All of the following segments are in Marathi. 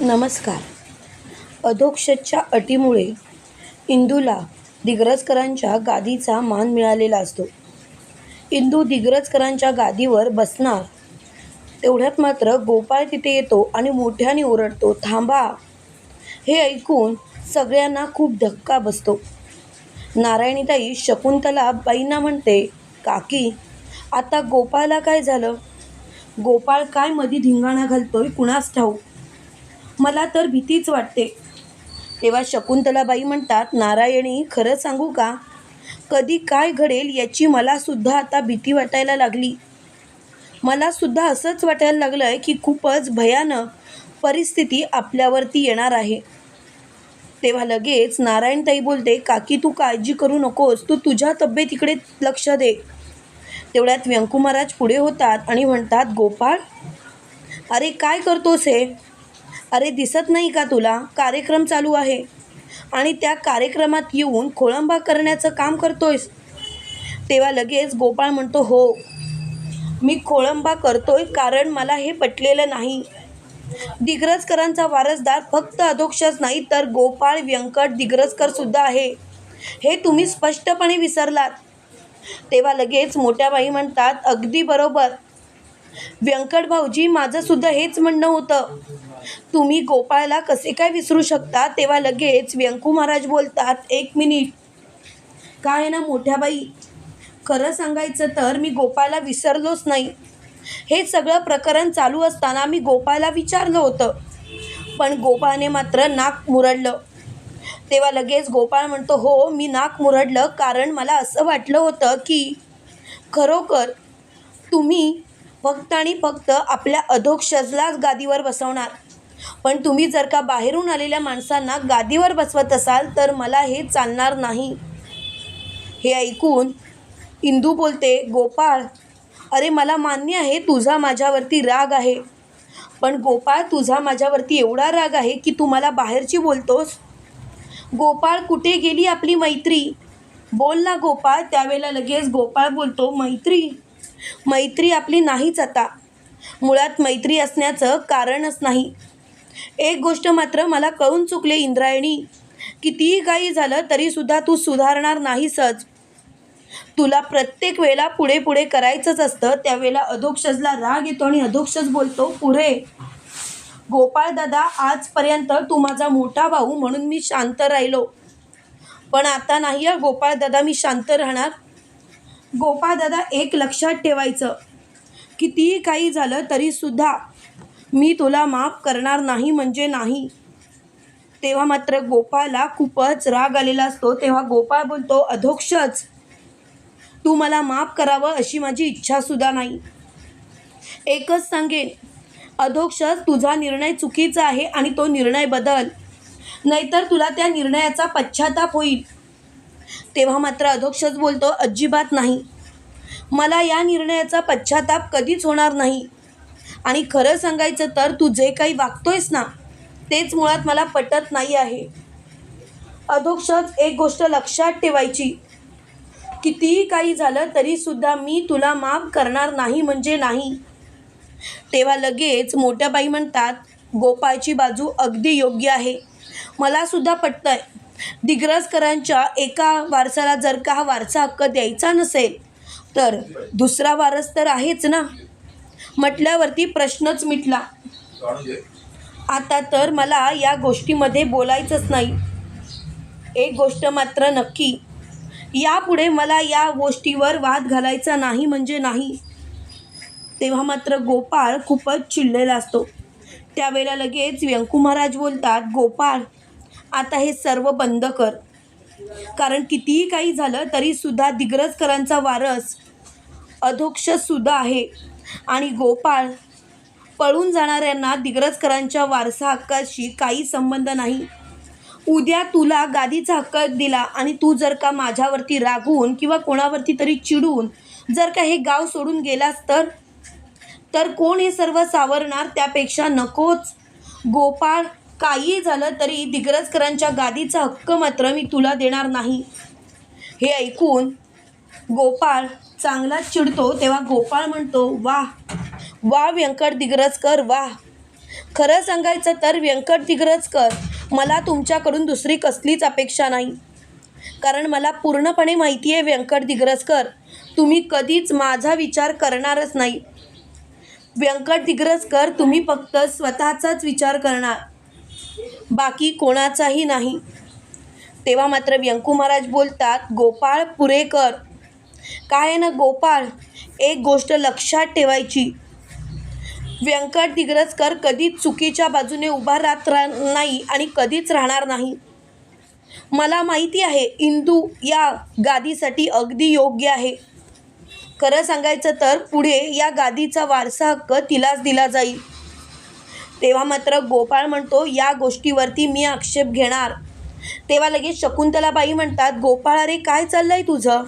नमस्कार. अधोक्षजच्या अटीमुळे इंदूला दिग्रजकरांच्या गादीचा मान मिळालेला असतो. इंदू दिग्रजकरांच्या गादीवर बसणार. तेवढ्यात मात्र गोपाळ तिथे येतो आणि मोठ्याने ओरडतो थांबा. हे ऐकून सगळ्यांना खूप धक्का बसतो. नारायणीताई शकुंतला बाईंना म्हणते काकी आता गोपाळला काय झालं? गोपाळ काय मधी धिंगाणा घालतोय? कुणास ठाऊक? मला तर भीतीच वाटते. तेव्हा शकुंतलाबाई म्हणतात नारायणी खरं सांगू का? कधी काय घडेल याची मलासुद्धा आता भीती वाटायला लागली. मलासुद्धा असंच वाटायला लागलं आहे की खूपच भयानक परिस्थिती आपल्यावरती येणार आहे. तेव्हा लगेच नारायणताई बोलते काकी तू काळजी करू नकोस. तू तुझ्या तब्येतीकडे लक्ष दे. तेवढ्यात व्यंकुमहाराज पुढे होतात आणि म्हणतात गोपाळ अरे काय करतोस हे? अरे दिसत नाही का तुला? कार्यक्रम चालू आहे. आणि त्या कार्यक्रमात येऊन खोळंबा करण्याचं काम करतोयस. तेव्हा लगेच गोपाळ म्हणतो हो मी खोळंबा करतोय कारण मला हे पटलेलं नाही. दिग्रजकरांचा वारसदार फक्त अधोक्षच नाही तर गोपाळ व्यंकट दिग्रजकरसुद्धा आहे. हे तुम्ही स्पष्टपणे विसरलात. तेव्हा लगेच मोठ्या बाई म्हणतात अगदी बरोबर. व्यंकट भाऊजी माझंसुद्धा हेच म्हणणं होतं. तुम्ही गोपाळला कसे काय विसरू शकता? तेव्हा लगेच व्यंकू महाराज बोलतात एक मिनिट. काय आहे ना मोठ्या बाई खरं सांगायचं तर मी गोपाळला विसरलोच नाही. हे सगळं प्रकरण चालू असताना मी गोपाळला विचारलं होतं. पण गोपाळने मात्र नाक मुरडलं. तेव्हा लगेच गोपाळ म्हणतो हो मी नाक मुरडलं कारण मला असं वाटलं होतं की खरोखर तुम्ही फक्त आणि फक्त आपल्या अधोक्षजलाच गादीवर बसवणार. पण तुम्ही जर का बाहेरून आलेल्या माणसांना गादीवर बसवत असाल तर मला हे चालणार नाही. हे ऐकून इंदू बोलते गोपाळ अरे मला मान्य आहे तुझा माझ्यावरती राग आहे. पण गोपाळ तुझा माझ्यावरती एवढा राग आहे की तू मला बाहेरची बोलतोस? गोपाळ कुठे गेली आपली मैत्री? बोल ना गोपाळ. त्यावेळेला लगेच गोपाळ बोलतो मैत्री मैत्री आपली नाहीच आता. मुळात मैत्री असण्याचं कारणच नाही. एक गोष्ट मात्र मला कळून चुकले इंद्रायणी कितीही काही झालं तरीसुद्धा तू सुधारणार नाहीसच. तुला प्रत्येक वेळेला पुढे पुढे करायचंच असतं त्यावेळेला अधोक्षजला राग येतो आणि अधोक्षज बोलतो पुढे गोपाळ दादा आजपर्यंत तू माझा मोठा भाऊ म्हणून मी शांत राहिलो. पण आता नाही आहे गोपाळ दादा मी शांत राहणार. गोपाळदादा एक लक्षात ठेवायचं कितीही काही झालं तरीसुद्धा मी तुला माफ करणार नाही म्हणजे नाही. तेव्हा मात्र गोपाळला खूपच राग आलेला असतो. तेव्हा गोपाळ बोलतो अधोक्षच तू मला माफ करावं अशी माझी इच्छासुद्धा नाही. एकच सांगेन अधोक्षच तुझा निर्णय चुकीचा आहे आणि तो निर्णय बदल. नाहीतर तुला त्या निर्णयाचा पश्चाताप होईल. तेव्हा मात्र अधोक्षच बोलतो अजिबात नाही. मला या निर्णयाचा पश्चाताप कधीच होणार नाही. आणि खरं सांगायचं तर तू जे काही वागतोयस ना तेच मुळात मला पटत नाही आहे. अधोक्षच एक गोष्ट लक्षात ठेवायची. कितीही काही झालं तरीसुद्धा मी तुला माफ करणार नाही म्हणजे नाही. तेव्हा लगेच मोठ्या बाई म्हणतात गोपाळची बाजू अगदी योग्य आहे. मला सुद्धा पटतं आहे दिग्रजकरांच्या एका वारसाला जर का हा वारसा हक्क द्यायचा नसेल तर दुसरा वारस तर आहेच ना. म्हटल्यावरती प्रश्नच मिटला. आता तर मला या गोष्टीमध्ये बोलायचंच नाही. एक गोष्ट मात्र नक्की. यापुढे मला या गोष्टीवर वाद घालायचा नाही म्हणजे नाही. तेव्हा मात्र गोपाळ खूपच चिडलेला असतो. त्यावेळेला लगेच व्यंकू महाराज बोलतात गोपाळ आता हे सर्व बंद कर. कारण कितीही काही झालं तरीसुद्धा दिग्रजकरांचा वारस अधोक्षसुद्धा आहे. आणि गोपाळ पळून जाणाऱ्यांना दिग्रजकरांच्या वारसा हक्काशी काही संबंध नाही. उद्या तुला गादीचा हक्क दिला आणि तू जर का माझ्यावरती रागून किंवा कोणावरती तरी चिडून जर का हे गाव सोडून गेलास तर? तर कोण हे सर्व सावरणार त्यापेक्षा नकोच. गोपाळ काही झालं तरी दिग्रजकरांच्या गादीचा हक्क मात्र मी तुला देणार नाही. हे ऐकून गोपाळ चांगलाच चिडतो तेव्हा गोपाळ म्हणतो वा वा व्यंकट दिग्रजकर वा. खरं सांगायचं तर व्यंकट दिग्रजकर मला तुमच्याकडून दुसरी कसलीच अपेक्षा नाही. कारण मला पूर्णपणे माहिती आहे व्यंकट दिग्रजकर तुम्ही कधीच माझा विचार करणारच नाही. व्यंकट दिग्रजकर तुम्ही फक्त स्वतःचाच विचार करणार. बाकी कोणाचाही नाही. तेव्हा मात्र व्यंकू महाराज बोलतात गोपाळ पुरेकर काय आहे ना गोपाळ? एक गोष्ट लक्षात ठेवायची. व्यंकट दिग्रजकर कधीच चुकीच्या बाजूने उभा राहत राह नाही आणि कधीच राहणार नाही. मला माहिती आहे इंदू या गादीसाठी अगदी योग्य आहे. खरं सांगायचं तर पुढे या गादीचा वारसा हक्क तिलाच दिला जाईल. तेव्हा मात्र गोपाळ म्हणतो या गोष्टीवरती मी आक्षेप घेणार. तेव्हा लगेच शकुंतलाबाई म्हणतात गोपाळ अरे काय चाललंय तुझं?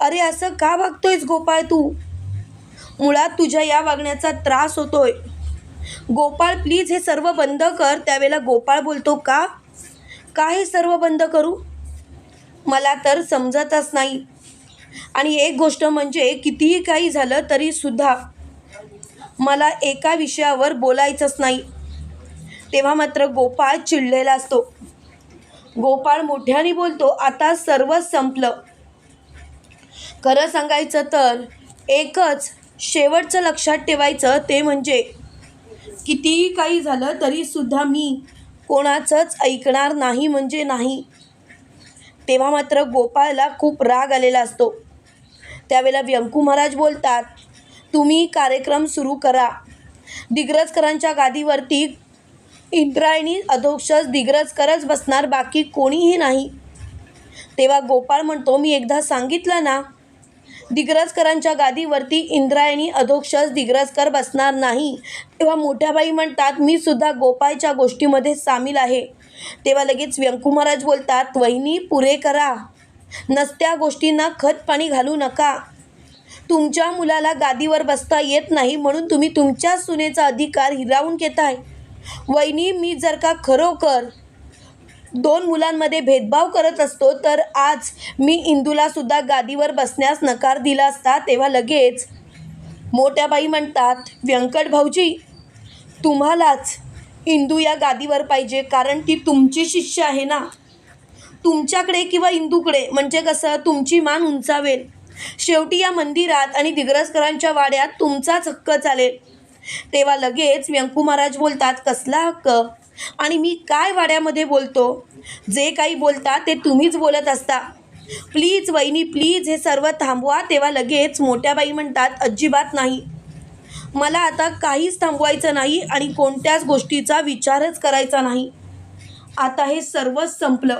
अरे असं का वागतोयस गोपाळ तू? मुळात तुझ्या या वागण्याचा त्रास होतोय. गोपाळ प्लीज हे सर्व बंद कर. त्यावेळेला गोपाळ बोलतो का? का हे सर्व बंद करू? मला तर समजतच नाही. आणि एक गोष्ट म्हणजे कितीही काही झालं तरीसुद्धा मला एका विषयावर बोलायचंच नाही. तेव्हा मात्र गोपाळ चिडलेला असतो. गोपाळ मोठ्याने बोलतो आता सर्वच संपलं. खरं सांगायचं तर एकच शेवटचं लक्षात ठेवायचं ते म्हणजे कितीही काही झालं तरीसुद्धा मी कोणाचंच ऐकणार नाही म्हणजे नाही. तेव्हा मात्र गोपाळला खूप राग आलेला असतो. त्यावेळेला व्यंकू महाराज बोलतात तुम्ही कार्यक्रम सुरू करा. दिग्रजकरांच्या गादीवरती इंद्रायणी अधोक्षज दिग्रजकरच बसणार बाकी कोणीही नाही. तेव्हा गोपाळ म्हणतो मी एकदा सांगितलं ना दिग्रजकरांच्या गादीवरती इंद्रायणी अधोक्षज दिग्रजकर बसणार नाही. तेव्हा मोठ्याबाई म्हणतात मी सुद्धा गोपाळच्या गोष्टीमध्ये सामील आहे. तेव्हा लगेच व्यंकुमहाराज बोलतात वहिनी पुरे करा. नसत्या गोष्टींना खत पाणी घालू नका. तुमच्या मुलाला गादीवर बसता येत नाही म्हणून तुम्ही तुमच्या सुनेचा अधिकार हिरावून घेताय. वहिनी मी जर का खरोखर दोन मुलांमध्ये भेदभाव करत असतो तर आज मी इंदूला सुद्धा गादीवर बसण्यास नकार दिला असता तेव्हा लगेच मोठ्या बाई म्हणतात व्यंकट भाऊजी तुम्हालाच इंदू या गादीवर पाहिजे कारण ती तुमची शिष्य आहे ना? तुमच्याकडे किंवा इंदूकडे म्हणजे कसं? तुमची मान उंचावेल. शेवटी या मंदिरात आणि दिग्रसकरांच्या वाड्यात तुमचाच हक्क चालेल. तेव्हा लगेच व्यंकू महाराज बोलतात कसला हक्क? आणि मी काय वाड्यामध्ये बोलतो? जे काही बोलता ते तुम्हीच बोलत असता. प्लीज वहिनी प्लीज हे सर्व थांबवा तेव्हा लगेच मोठ्या बाई म्हणतात अजिबात नाही. मला आता काहीच थांबवायचं नाही आणि कोणत्याच गोष्टीचा विचारच करायचा नाही. आता हे सर्वच संपलं.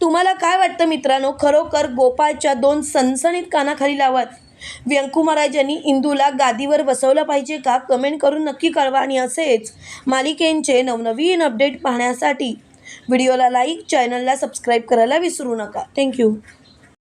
तुम्हाला काय वाटतं मित्रांनो? खरोखर गोपाळच्या दोन सणसणीत कानाखाली लावत व्यंकू महाराज यांनी इंदूला गादीवर बसवलं पाहिजे का कमेंट करून नक्की कळवा आणि असेच मालिकेंचे नवनवीन अपडेट पाहण्यासाठी. व्हिडिओला लाईक चॅनलला सबस्क्राईब करायला विसरू नका. थँक्यू